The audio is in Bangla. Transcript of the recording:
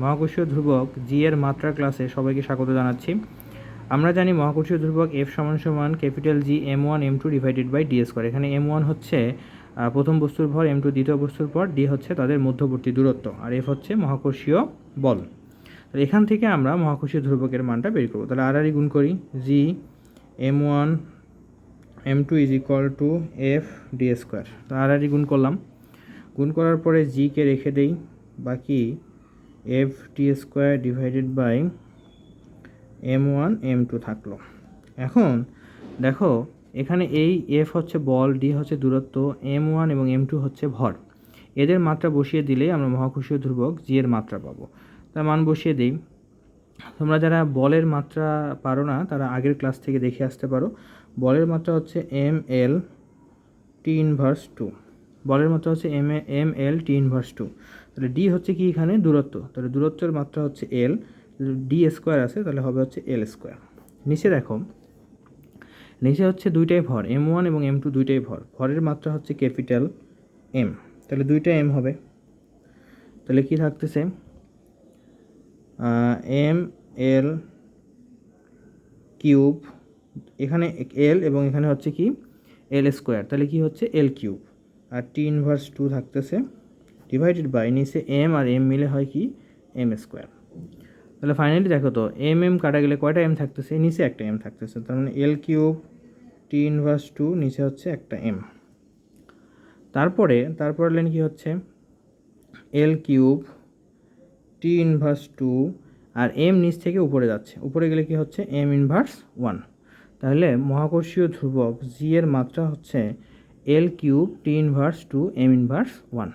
মহাকর্ষীয় ধ্রুবক জি এর মাত্রা ক্লাসে সবাইকে স্বাগত জানাচ্ছি। আমরা জানি মহাকর্ষীয় ধ্রুবক এফ সমান সমান capital G M one M two divided by D square এখানে এম ওয়ান হচ্ছে প্রথম বস্তুর ভর এম টু দ্বিতীয় বস্তুর পর ডি হচ্ছে তাদের মধ্যবর্তী দূরত্ব, আর এফ হচ্ছে মহাকর্ষীয় বল। তাহলে এখান থেকে আমরা মহাকর্ষীয় ধ্রুবকের মানটা বের করব। তাহলে আর গুণ করি G M one M two is equal to F D square তো আর গুণ করলাম। গুণ করার পরে জিকে রেখে দেই, বাকি F T square divided by M one M two থাকল। এখন দেখো, এখানে এই এফ হচ্ছে বল ডি হচ্ছে দূরত্ব এম ওয়ান এবং এম টু হচ্ছে ভর। এদের মাত্রা বসিয়ে দিলেই আমরা মহাকর্ষীয় ধ্রুবক জি এর মাত্রা পাবো। তার মান বসিয়ে দিই। তোমরা যারা বলের মাত্রা পারো না, তারা আগের ক্লাস থেকে দেখে আসতে পারো। বলের মাত্রা হচ্ছে M L T inverse two বলের মাত্রা হচ্ছে M M L T inverse two তাহলে ডি হচ্ছে কি এখানে? দূরত্ব। তাহলে দূরত্বের মাত্রা হচ্ছে এল ডি স্কোয়ার আছে, তাহলে হবে হচ্ছে এল স্কোয়ার নিচে দেখো। নিচে হচ্ছে দুইটাই ভর এম ওয়ান এবং এম টু দুইটাই ভর। ভরের মাত্রা হচ্ছে ক্যাপিটাল এম তাহলে দুইটা এম হবে। তাহলে কি থাকতেছে? এম এল কিউব এখানে এল এবং এখানে হচ্ছে কি? এল স্কোয়ার তাহলে কি হচ্ছে? এল কিউব আর টি ইনভার্স টু থাকতেছে ডিভাইডেড বাই নিচে এম আর এম মিলে হয় কি? এম স্কোয়ার তাহলে ফাইনালি দেখো তো এম এম কাটা গেলে কয়টা এম থাকতেছে? নিচে একটা এম থাকতেছে, তার মানে L cube T inverse two নিচে হচ্ছে একটা এম তারপরে তারপরে লাইন কি হচ্ছে? L cube T inverse two আর এম নিচ থেকে উপরে যাচ্ছে, উপরে গেলে কি হচ্ছে? এম ইনভার্স ওয়ান তাহলে মহাকর্ষীয় ধ্রুবক জি এর মাত্রা হচ্ছে L cube T inverse two M inverse one